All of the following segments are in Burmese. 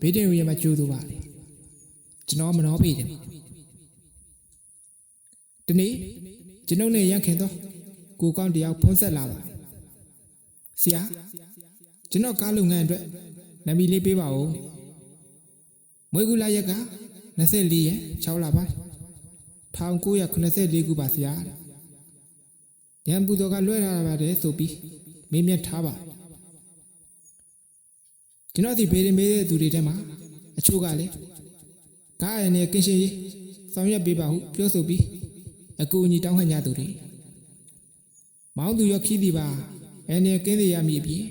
ဘေးတင်ရီမှာကျိုးသူပါလေကျွန်တော်မနှောပေးတယ်ဒီနေ့ကျွန်ုပ်နဲ့ရန်ခင်တော့ကိုကောင်းတယောက်ဖုံးဆက်လာပါဆရာကျွန်တော်ကားလုပ်ငန်းအတွက်နာမည်လေးပေးပါဦးမွေးကူလာရက်က24ရက်6လပါ1984ခုပါဆရာရန်ပူတော်ကလွှဲထားပါတယ်ဆိုပြီးမေးမြန်းထားပါ ကျွန်တော်ဒီဘေးရင်မေးတဲ့သူတွေထဲမှာအချို့ကလည်းကားရနဲ့ကင်းရှင်းရေးဆောင်ရွက်ပေးပါဟုပြောဆိုပြီးအကူအညီတောင်းခံကြသူတွေမောင်းသူရောခီးသည်ပါအဲနဲ့ကင်းသေးရမည်အပြင်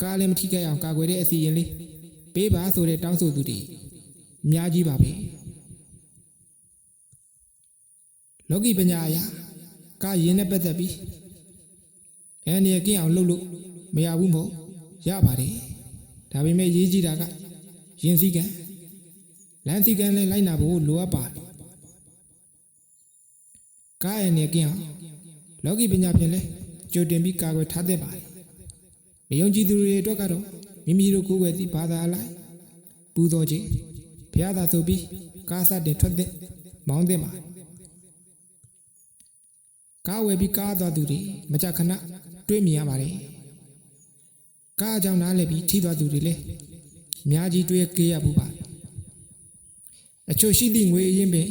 ကားလည်းမထိခိုက်အောင်ကာကွယ်တဲ့အစီအရင်လေးပေးပါဆိုတဲ့တောင်းဆိုသူတွေအများကြီးပါပဲလောကီပညာအရာကားရင်းနဲ့ပတ်သက်ပြီးအဲနဲ့ကင်းအောင်လုပ်လို့မရဘူးမဟုတ်ရပါတယ် ဒါပေမဲ့ရေးကြည့်တာကရင်စည်းကံလမ်းစည်းကံလည်းလိုက်နာဖို့လိုအပ်ပါတယ်ကားရနေကင်းအောင်လောကီပညာဖြင့်လည်းကြိုတင်ပြီးကာကွယ်ထားတဲ့ပါတယ်မယုံကြည်သူတွေအတွက်ကတော့မိမိတို့ကိုယ်ွယ်သည့်ဘာသာအလိုက်ပူဇော်ခြင်းဘုရားသာဆိုပြီးကားစတင်ထွက်တဲ့မောင်းတဲ့မှာကားဝယ်ပြီးကားသွားသူတွေမကြခဏတွေ့မြင်ရပါတယ် ကားအကြောင်းနားလည်ပြီးထိသွားသူတွေလည်းအများကြီးတွေ့ကြရဘူးပါအချို့ရှိသည့်ငွေအရင်ပင်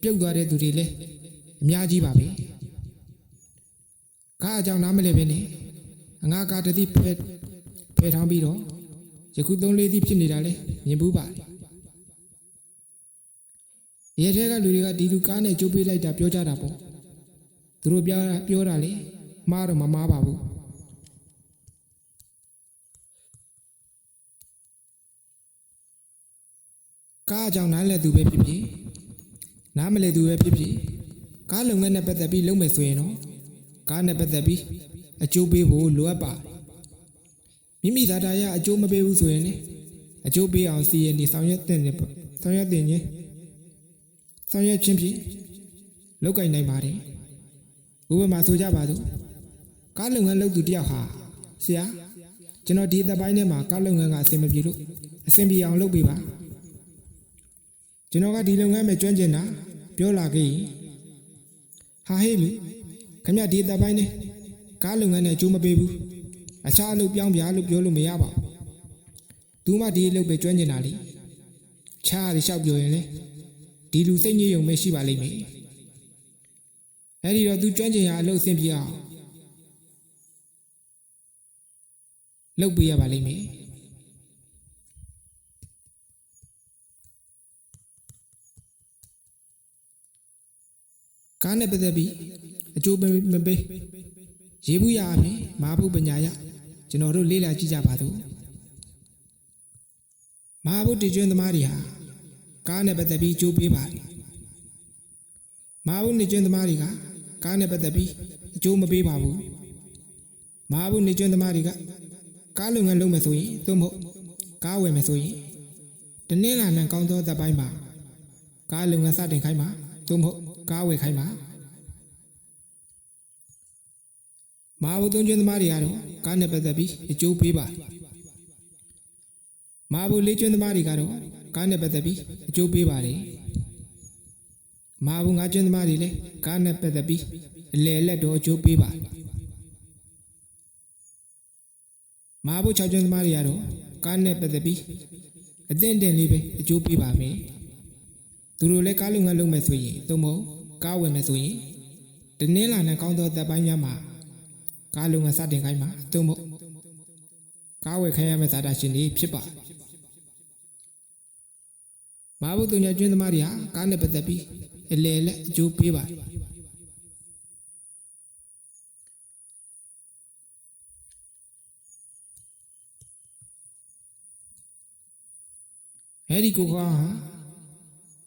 ပြုတ်သွားတဲ့သူတွေလည်းအများကြီးပါပဲကားအကြောင်းနားမလည်ပဲနဲ့အငါကားတစ်သည့်ဖဲဖဲထောင်းပြီးတော့ယခုသုံးလေးသည့်ဖြစ်နေတာလည်းမြင်ဘူးပါရဲထဲကလူတွေကဒီလူကားနဲ့ကြိုးပေးလိုက်တာပြောကြတာပေါ့သူတို့ပြောတာပြောတာလေမှားတော့မမှားပါဘူး ကားအကြောင်းနားလည်သူပဲဖြစ်ဖြစ်နားမလည်သူပဲဖြစ်ဖြစ်ကားလုပ်ငန်းနဲ့ပတ်သက်ပြီးလုပ်မယ်ဆိုရင်တော့ကားနဲ့ပတ်သက်ပြီးအကျိုးပေးဖို့လိုအပ်ပါတယ်မိမိသာတာရအကျိုးမပေးဘူးဆိုရင်လည်းအကျိုးပေးအောင်စီရင်နေဆောင်ရွက်တဲ့နေပေါ့ဆောင်ရွက်တဲ့ညင်ဆောင်ရွက်ခြင်းဖြင့်လောက်ကင်နိုင်ပါတယ်ဥပမာဆိုကြပါစို့ကားလုပ်ငန်းလုပ်သူတယောက်ဟာဆရာကျွန်တော်ဒီသက်ပိုင်းထဲမှာကားလုပ်ငန်းကအဆင်မပြေလို့အဆင်ပြေအောင်လုပ်ပေးပါ ကျွန်တော်ကဒီလုပ်ငန်းပဲကျွမ်းကျင်တာပြောလာခဲ့ရင်ဟာဟေးလူခင်ဗျဒီတပ်ပိုင်းနဲ့ကားလုပ်ငန်းနဲ့အကျိုးမပေးဘူးအခြားအလုပ်ပြောင်းပြလို့ပြောလို့မရပါဘူးသူမှဒီအလုပ်ပဲကျွမ်းကျင်တာလေချားရလျှောက်ပြောရင်လေဒီလူစိတ်ညစ်ယုံပဲရှိပါလိမ့်မယ်အဲ့ဒီတော့သူကျွမ်းကျင်ရာအလုပ်အဆင်ပြေအောင်လုပ်ပေးရပါလိမ့်မယ် ကားနဲ့ပတ်သက်ပြီးအကျိုးပေးမပေးရေးဘူးရအပြင်မာဘုပညာရကျွန်တော်တို့လေ့လာကြည့်ကြပါစို့မာဘုတည်ကျွန်းသမားတွေဟာကားနဲ့ပတ်သက်ပြီးအကျိုးပေးပါတယ်မာဘုနေကျွန်းသမားတွေကကားနဲ့ပတ်သက်ပြီးအကျိုးမပေးပါဘူးမာဘုနေကျွန်းသမားတွေကကားလုပ်ငန်းလုပ်မယ်ဆိုရင်သို့မဟုတ်ကားဝယ်မယ်ဆိုရင်တနင်္လာနေ့ကောင်းသောတပ်ပိုင်းမှာကားလုပ်ငန်းစတင်ခိုင်းမှာသို့မဟုတ် ကားဝယ်ခိုင်းမှာမဟာဘုသုံးကျွန်းသမားတွေကတော့ကားနဲ့ပတ်သက်ပြီးအကျိုးပေးပါမဟာဘုလေးကျွန်းသမားတွေကတော့ကားနဲ့ပတ်သက်ပြီးအကျိုးပေးပါတယ်မဟာဘုငါးကျွန်းသမားတွေလည်းကားနဲ့ပတ်သက်ပြီးအလဲလက်တော့အကျိုးပေးပါတယ်မဟာဘု၆ကျွန်းသမားတွေကတော့ကားနဲ့ပတ်သက်ပြီးအသင့်အတင်လေးပဲအကျိုးပေးပါမယ်သူတို့လည်းကားလုပ်ငန်းလုပ်မယ်ဆိုရင်သို့မဟုတ် ကားဝယ်မယ်ဆိုရင်တနင်္လာနေ့ကောင်းသောတပ်ပိုင်းများမှာကားလုံးကစတင်ခိုင်းမှာသို့မဟုတ်ကားဝယ်ခိုင်းရမယ့်သာတာရှင်တွေဖြစ်ပါမဟာဘုသူညာကျွန်းသမားတွေဟာကားနဲ့ပတ်သက်ပြီးအလေလက်အကျိုးပေးပါတယ်အဲဒီကိုကောင်းဟာ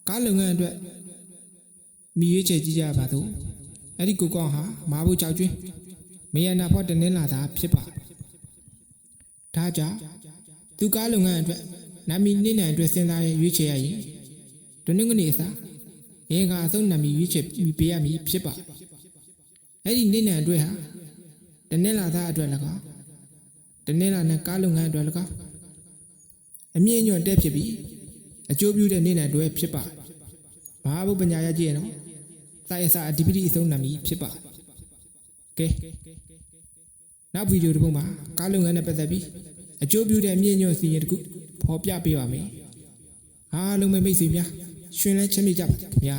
ကားလုပ်ငန်းအတွက် မြည်ရွေးချယ်ကြည့်ကြပါတော့အဲဒီကိုကောင်းဟာမဟာဘုကြောက်ကျွန်းမယနာဖို့တနင်္လာသာဖြစ်ပါဒါကြောင့်သူကားလုပ်ငန်းအတွက်နာမည်နည်းနံအတွက်စဉ်းစားရရွေးချယ်ရရင်ဒုနည်းကနေအစားအင်္ဂါအစုံနာမည်ရွေးချယ်ပြီးပေးရမည်ဖြစ်ပါအဲ့ဒီနည်းနံအတွက်ဟာတနင်္လာသားအတွက်၎င်းတနင်္လာနဲ့ကားလုပ်ငန်းအတွက်၎င်းအမြင့်ညွန့်တဲ့ဖြစ်ပြီးအကျိုးပြုတဲ့နေနဲ့တွဲဖြစ်ပါ တယ်မဟာဘုပညာရကြည့်ရနော်တိုက်အစာအဓိပတိအဆုံးနာမည်ဖြစ်ပါတယ်ကဲနောက်ဗီဒီယိုတစ်ပုဒ်မှာကားလုပ်ငန်းနဲ့ပတ်သက်ပြီးအကျိုးပြုတဲ့အမြင့်ညွန့်စီရင်တစ်ခုဖော်ပြပေးပါမယ်အားလုံးပဲမိတ်ဆွေများရှင်လန်းချမ်းမြေ့ကြပါခင်ဗျာ